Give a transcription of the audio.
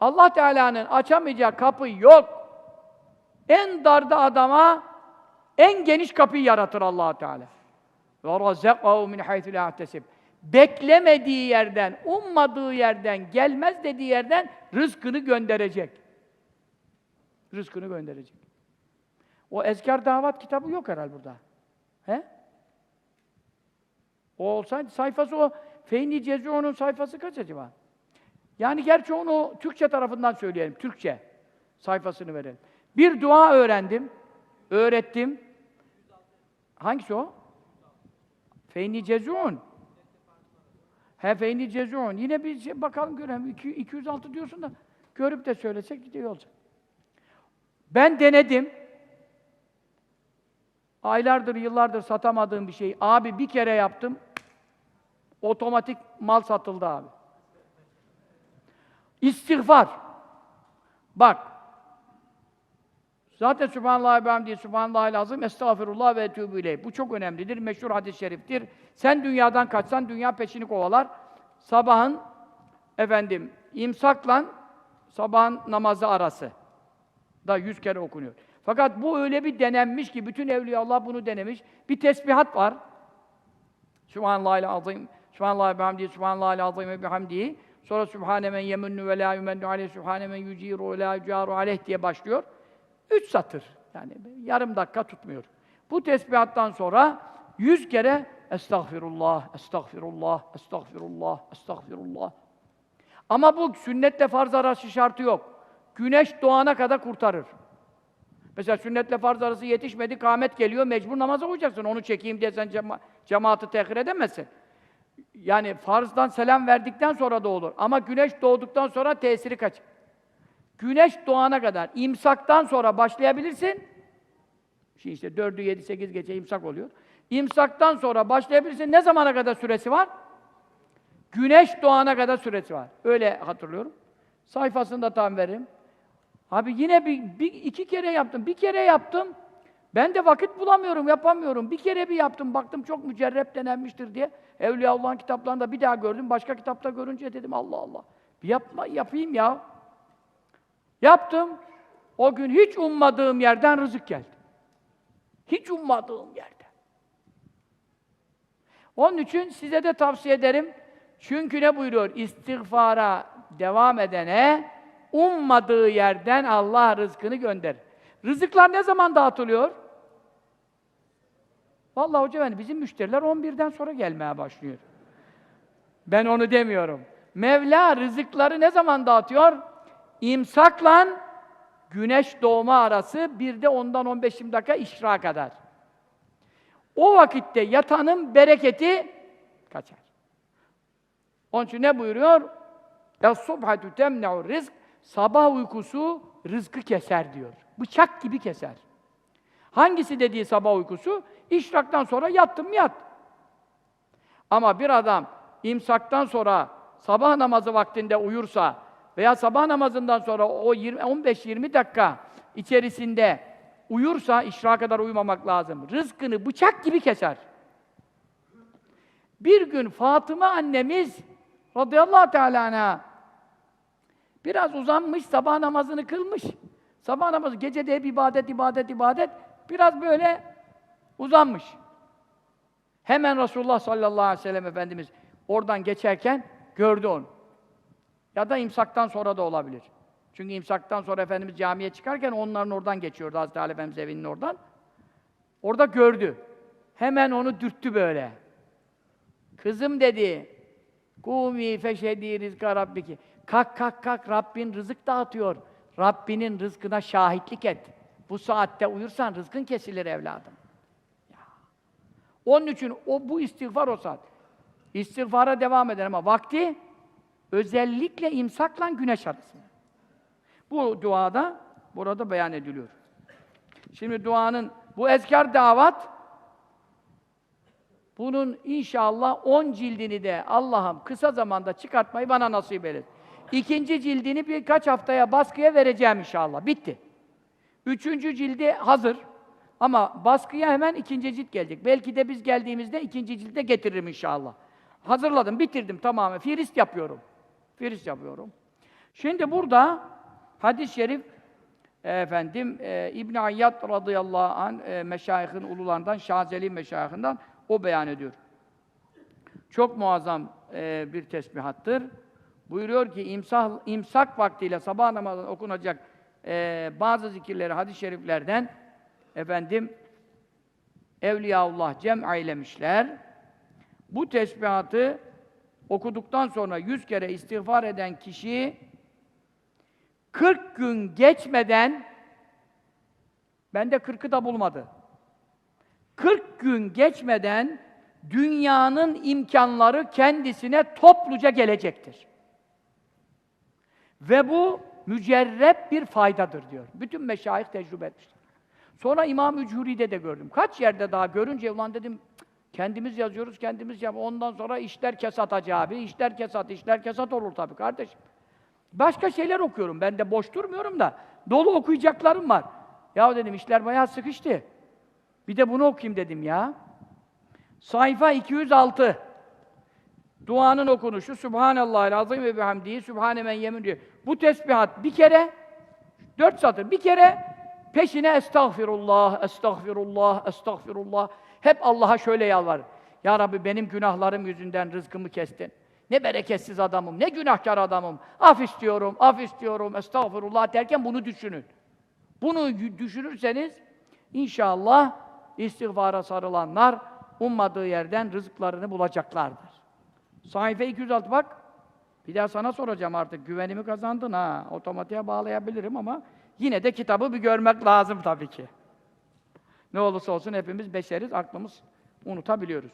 Allah Teala'nın açamayacağı kapı yok. En darda adama en geniş kapıyı yaratır Allah Teala. Ve razaqahu min haythu la yahtasib. Beklemediği yerden, ummadığı yerden, gelmez dediği yerden rızkını gönderecek. Rızkını gönderecek. O ezkar davat kitabı yok herhal burada. He? O olsaydı sayfası o Feyni Cezu'nun sayfası kaç acaba? Yani gerçi onu Türkçe tarafından söyleyelim. Türkçe sayfasını verelim. Bir dua öğrendim. Öğrettim. Hangisi o? Feyni Cezu'un. He Feyni Cezu'un. Yine bir şey bakalım görelim. İki- 206 diyorsun da görüp de söylesek gidiyor olacak. Ben denedim. Aylardır, yıllardır satamadığım bir şey. Abi bir kere yaptım. Otomatik mal satıldı abi. İstiğfar. Bak. Zaten Sübhanallah ve hamdi, Sübhanallah lazım, Estağfirullah ve etûbü. Bu çok önemlidir, meşhur hadis-i şeriftir. Sen dünyadan kaçsan dünya peşini kovalar. Sabahın efendim imsakla sabahın namazı arası da yüz kere okunuyor. Fakat bu öyle bir denenmiş ki bütün evliyaullah bunu denemiş. Bir tesbihat var. Sübhanallahil azim, Sübhanallah ve hamdi, Sübhanallahil azim ve bihamdihi. Sonra Sübhane men yemunnu ve la yumennu aleyh, Sübhane men ve la yucaru aleyh diye başlıyor. Üç satır. Yani yarım dakika tutmuyor. Bu tesbihattan sonra yüz kere Estağfirullah, Estağfirullah, Estağfirullah, Estağfirullah. Ama bu sünnetle farz arası şartı yok. Güneş doğana kadar kurtarır. Mesela sünnetle farz arası yetişmedi, kâmet geliyor, mecbur namaza uyacaksın. Onu çekeyim diye sen cema cemaati tehir edemezsin. Yani farzdan selam verdikten sonra da olur. Ama güneş doğduktan sonra tesiri kaç. Güneş doğana kadar, imsaktan sonra başlayabilirsin. Şimdi işte 4'ü 7, 8 gece imsak oluyor. İmsaktan sonra başlayabilirsin. Ne zamana kadar süresi var? Güneş doğana kadar süresi var. Öyle hatırlıyorum. Sayfasını da tam veririm. Abi yine bir, bir, iki kere yaptım. Bir kere yaptım. Ben de vakit bulamıyorum, yapamıyorum. Bir kere bir yaptım, baktım çok mücerrep denenmiştir diye. Evliyaullah'ın kitaplarında bir daha gördüm. Başka kitapta görünce dedim Allah Allah. Bir yapma, yapayım ya. Yaptım. O gün hiç ummadığım yerden rızık geldi. Hiç ummadığım yerden. Onun için size de tavsiye ederim. Çünkü ne buyuruyor? İstiğfara devam edene ummadığı yerden Allah rızkını gönderir. Rızıklar ne zaman dağıtılıyor? Vallahi hoca efendi bizim müşteriler 11'den sonra gelmeye başlıyor. Ben onu demiyorum. Mevla rızıkları ne zaman dağıtıyor? İmsakla güneş doğma arası bir de ondan 15-20 dakika işra kadar. O vakitte yatanın bereketi kaçar. Onun için ne buyuruyor? Es-subhatu temne'u rizk Sabah uykusu rızkı keser diyor. Bıçak gibi keser. Hangisi dediği sabah uykusu? İşraktan sonra yattım mı yat. Ama bir adam imsaktan sonra sabah namazı vaktinde uyursa veya sabah namazından sonra o 15-20 dakika içerisinde uyursa, işra kadar uyumamak lazım. Rızkını bıçak gibi keser. Bir gün Fatıma annemiz radıyallahu teala biraz uzanmış, sabah namazını kılmış. Sabah namazı, gecede hep ibadet, ibadet, ibadet. Biraz böyle uzanmış. Hemen Resulullah sallallahu aleyhi ve sellem Efendimiz oradan geçerken gördü onu. Ya da imsaktan sonra da olabilir. Çünkü imsaktan sonra Efendimiz camiye çıkarken onların oradan geçiyordu Hazreti Ali Efendimiz evinin oradan. Orada gördü. Hemen onu dürttü böyle. Kızım dedi, Kumi feşhedi rizka rabbiki. Kalk kalk kalk Rabbin rızık dağıtıyor. Rabbinin rızkına şahitlik et. Bu saatte uyursan rızkın kesilir evladım. Ya. Onun için o bu istiğfar o saat. İstiğfara devam eder ama vakti özellikle imsakla güneş arası. Bu duada burada beyan ediliyor. Şimdi duanın bu ezkar davat bunun inşallah 10 cildini de Allah'ım kısa zamanda çıkartmayı bana nasip eylesin. İkinci cildini birkaç haftaya baskıya vereceğim inşallah. Bitti. Üçüncü cildi hazır. Ama baskıya hemen ikinci cilt gelecek. Belki de biz geldiğimizde ikinci cilde getiririm inşallah. Hazırladım, bitirdim tamamen. Firist yapıyorum. Firist yapıyorum. Şimdi burada hadis-i şerif efendim e, İbn Ayyad radıyallahu an e, meşayihin ulularından Şazeli meşayihinden o beyan ediyor. Çok muazzam e, bir tesbihattır. Buyuruyor ki imsak, imsak vaktiyle sabah namazından okunacak e, bazı zikirleri hadis-i şeriflerden efendim Evliyaullah cem eylemişler. Bu tesbihatı okuduktan sonra yüz kere istiğfar eden kişi 40 gün geçmeden bende 40'ı da bulmadı. 40 gün geçmeden dünyanın imkanları kendisine topluca gelecektir. Ve bu mücerrep bir faydadır diyor. Bütün meşayih tecrübe etmişler. Sonra İmam-ı Curi'de de gördüm. Kaç yerde daha görünce ulan dedim "Cık, kendimiz yazıyoruz, kendimiz yap. Ondan sonra işler kesat hacı abi. İşler kesat, işler kesat olur tabii kardeşim. Başka şeyler okuyorum. Ben de boş durmuyorum da. Dolu okuyacaklarım var. Ya dedim işler bayağı sıkıştı. Bir de bunu okuyayım dedim ya. Sayfa 206. Duanın okunuşu Subhanallahil azim ve bihamdihi Sübhane men yemin diyor. Bu tesbihat bir kere dört satır bir kere peşine estağfirullah, estağfirullah, estağfirullah. Hep Allah'a şöyle yalvar. Ya Rabbi benim günahlarım yüzünden rızkımı kestin. Ne bereketsiz adamım, ne günahkar adamım. Af istiyorum, af istiyorum, estağfurullah derken bunu düşünün. Bunu düşünürseniz inşallah istiğfara sarılanlar ummadığı yerden rızıklarını bulacaklardır. Sayfa 206 bak. Bir daha sana soracağım artık. Güvenimi kazandın ha. Otomatiğe bağlayabilirim ama yine de kitabı bir görmek lazım tabii ki. Ne olursa olsun hepimiz beşeriz, aklımız unutabiliyoruz.